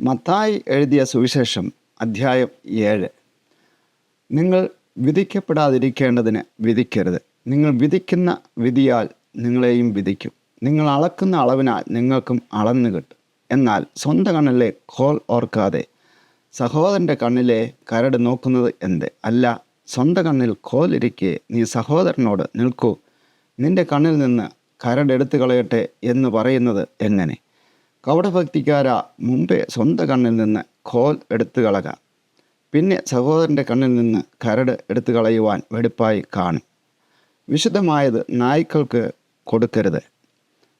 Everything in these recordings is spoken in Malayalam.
മത്തായി എഴുതിയ സുവിശേഷം അധ്യായം ഏഴ്. നിങ്ങൾ വിധിക്കപ്പെടാതിരിക്കേണ്ടതിന് വിധിക്കരുത്. നിങ്ങൾ വിധിക്കുന്ന വിധിയാൽ നിങ്ങളെയും വിധിക്കും. നിങ്ങൾ അളക്കുന്ന അളവിനാൽ നിങ്ങൾക്കും അളന്നു കിട്ടും. എന്നാൽ സ്വന്തം കണ്ണിലെ കോൾ ഓർക്കാതെ സഹോദരന്റെ കണ്ണിലെ കരട് നോക്കുന്നത് എന്ത്? അല്ല സ്വന്തം കണ്ണിൽ കോലിരിക്കെ നീ സഹോദരനോട് നിൽക്കൂ. നിന്റെ കണ്ണിൽ നിന്ന് കരടെടുത്തു കളയട്ടെ എന്ന് പറയുന്നത് എങ്ങനെ? കപടഭക്തിക്കാരാ മുമ്പേ സ്വന്തം കണ്ണിൽ നിന്ന് കോൽ എടുത്തു കളക. പിന്നെ സഹോദരന്റെ കണ്ണിൽ നിന്ന് കരട് എടുത്തു കളയുവാൻ വെടുപ്പായി കാണും. വിശുദ്ധമായത് നായ്ക്കൾക്ക് കൊടുക്കരുത്.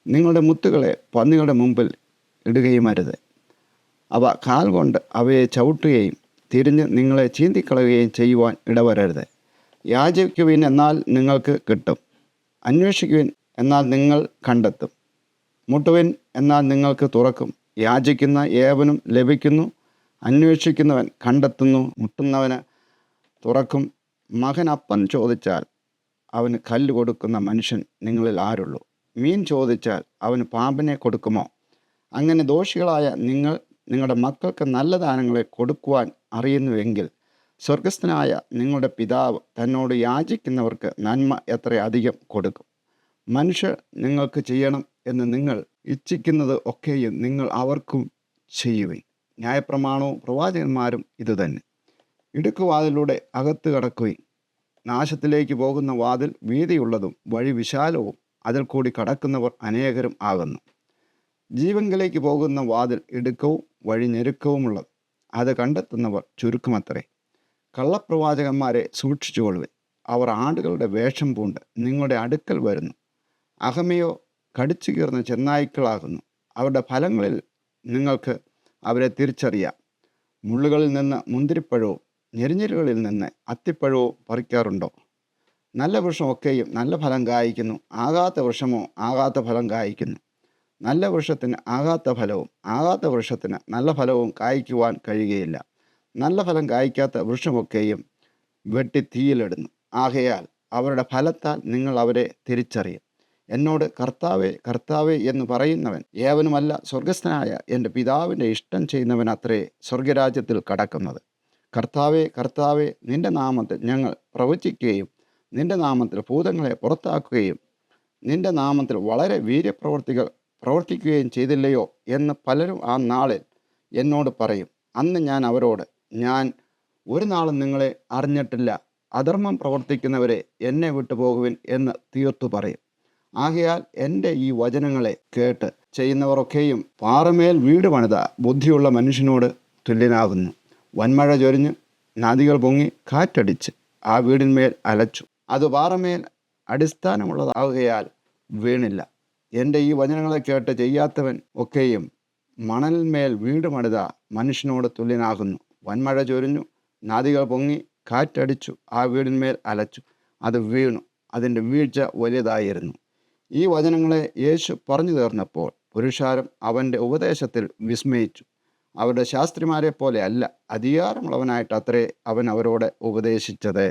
നിങ്ങളുടെ മുത്തുകളെ പന്നികളുടെ മുമ്പിൽ ഇടുകയുമരുത് അവ കാൽ കൊണ്ട് അവയെ ചവിട്ടുകയും തിരിഞ്ഞ് നിങ്ങളെ ചീന്തിക്കളയുകയും ചെയ്യുവാൻ ഇടവരരുത്. യാചിക്കുവിൻ എന്നാൽ നിങ്ങൾക്ക് കിട്ടും. അന്വേഷിക്കുവിൻ എന്നാൽ നിങ്ങൾ കണ്ടെത്തും. മുട്ടുവിൻ എന്നാൽ നിങ്ങൾക്ക് തുറക്കും. യാചിക്കുന്ന ഏവനും ലഭിക്കുന്നു. അന്വേഷിക്കുന്നവൻ കണ്ടെത്തുന്നു. മുട്ടുന്നവന് തുറക്കും. മകനപ്പൻ ചോദിച്ചാൽ അവന് കല്ല് കൊടുക്കുന്ന മനുഷ്യൻ നിങ്ങളിൽ ആരുള്ളൂ? മീൻ ചോദിച്ചാൽ അവന് പാമ്പിനെ കൊടുക്കുമോ? അങ്ങനെ ദോഷികളായ നിങ്ങൾ നിങ്ങളുടെ മക്കൾക്ക് നല്ല ദാനങ്ങളെ കൊടുക്കുവാൻ അറിയുന്നുവെങ്കിൽ സ്വർഗസ്ഥനായ നിങ്ങളുടെ പിതാവ് തന്നോട് യാചിക്കുന്നവർക്ക് നന്മ എത്ര അധികം കൊടുക്കും. മനുഷ്യർ നിങ്ങൾക്ക് ചെയ്യണം എന്ന് നിങ്ങൾ ഇച്ഛിക്കുന്നത് ഒക്കെയും നിങ്ങൾ അവർക്കും ചെയ്യുവിൻ. ന്യായപ്രമാണവും പ്രവാചകന്മാരും ഇതുതന്നെ ഇടുക്കുവാതിലൂടെ അകത്ത് കടക്കുകയും നാശത്തിലേക്ക് പോകുന്ന വാതിൽ വീതിയുള്ളതും വഴി വിശാലവും അതിൽ കൂടി കടക്കുന്നവർ അനേകരും ആകുന്നു. ജീവങ്കിലേക്ക് പോകുന്ന വാതിൽ ഇടുക്കവും വഴി ഞെരുക്കവുമുള്ളത്. അത് കണ്ടെത്തുന്നവർ ചുരുക്കമത്രേ. കള്ളപ്രവാചകന്മാരെ സൂക്ഷിച്ചുകൊള്ളുവിൻ. അവർ ആടുകളുടെ വേഷം പൂണ്ട് നിങ്ങളുടെ അടുക്കൽ വരുന്നു. അഹമയോ കടിച്ചു കീർന്ന ചെന്നായ്ക്കളാകുന്നു. അവരുടെ ഫലങ്ങളിൽ നിങ്ങൾക്ക് അവരെ തിരിച്ചറിയാം. മുള്ളുകളിൽ നിന്ന് മുന്തിരിപ്പഴവും ഞെരിഞ്ഞിലുകളിൽ നിന്ന് അത്തിപ്പഴവും പറിക്കാറുണ്ടോ? നല്ല വൃക്ഷമൊക്കെയും നല്ല ഫലം കായ്ക്കുന്നു. ആകാത്ത വൃക്ഷമോ ആകാത്ത ഫലം കായ്ക്കുന്നു. നല്ല വൃക്ഷത്തിന് ആകാത്ത ഫലവും ആകാത്ത വൃക്ഷത്തിന് നല്ല ഫലവും കായ്ക്കുവാൻ കഴിയുകയില്ല. നല്ല ഫലം കായ്ക്കാത്ത വൃക്ഷമൊക്കെയും വെട്ടി തീയിലിടുന്നു. ആകയാൽ അവരുടെ ഫലത്താൽ നിങ്ങൾ അവരെ തിരിച്ചറിയും. എന്നോട് കർത്താവേ കർത്താവേ എന്ന് പറയുന്നവൻ ഏവനുമല്ല സ്വർഗസ്ഥനായ എന്റെ പിതാവിന്റെ ഇഷ്ടം ചെയ്യുന്നവൻ അത്രേ സ്വർഗരാജ്യത്തിൽ കടക്കുന്നത്. കർത്താവേ കർത്താവേ നിന്റെ നാമത്തിൽ ഞങ്ങൾ പ്രവചിക്കുകയും നിന്റെ നാമത്തിൽ ഭൂതങ്ങളെ പുറത്താക്കുകയും നിന്റെ നാമത്തിൽ വളരെ വീര്യപ്രവർത്തികൾ പ്രവർത്തിക്കുകയും ചെയ്തില്ലയോ എന്ന് പലരും ആ നാളിൽ എന്നോട് പറയും. അന്ന് ഞാൻ അവരോട് ഞാൻ ഒരു നാളും നിങ്ങളെ അറിഞ്ഞിട്ടില്ല. അധർമ്മം പ്രവർത്തിക്കുന്നവരെ എന്നെ വിട്ടുപോകുവിൻ എന്ന് തീർത്തു പറയും. ആകയാൽ എന്റെ ഈ വചനങ്ങളെ കേട്ട് ചെയ്യുന്നവരൊക്കെയും പാറമേൽ വീട് പണിത ബുദ്ധിയുള്ള മനുഷ്യനോട് തുല്യനാകുന്നു. വൻമഴ ചൊരിഞ്ഞ് നദികൾ പൊങ്ങി കാറ്റടിച്ച് ആ വീടിന്മേൽ അലച്ചു. അത് പാറമേൽ അടിസ്ഥാനമുള്ളതാകുകയാൽ വീണില്ല. എന്റെ ഈ വചനങ്ങളെ കേട്ട് ചെയ്യാത്തവൻ ഒക്കെയും മണലിന്മേൽ വീട് പണിത മനുഷ്യനോട് തുല്യനാകുന്നു. വൻമഴ ചൊരിഞ്ഞു നദികൾ പൊങ്ങി കാറ്റടിച്ചു ആ വീടിന്മേൽ അലച്ചു. അത് വീണു. അതിന്റെ വീഴ്ച വലിയതായിരുന്നു. ഈ വചനങ്ങളെ യേശു പറഞ്ഞു തീർന്നപ്പോൾ പുരുഷാരം അവന്റെ ഉപദേശത്തിൽ വിസ്മയിച്ചു. അവരുടെ ശാസ്ത്രിമാരെ പോലെ അല്ല അധികാരമുള്ളവനായിട്ട് അത്രേ അവൻ അവരോട് ഉപദേശിച്ചത്.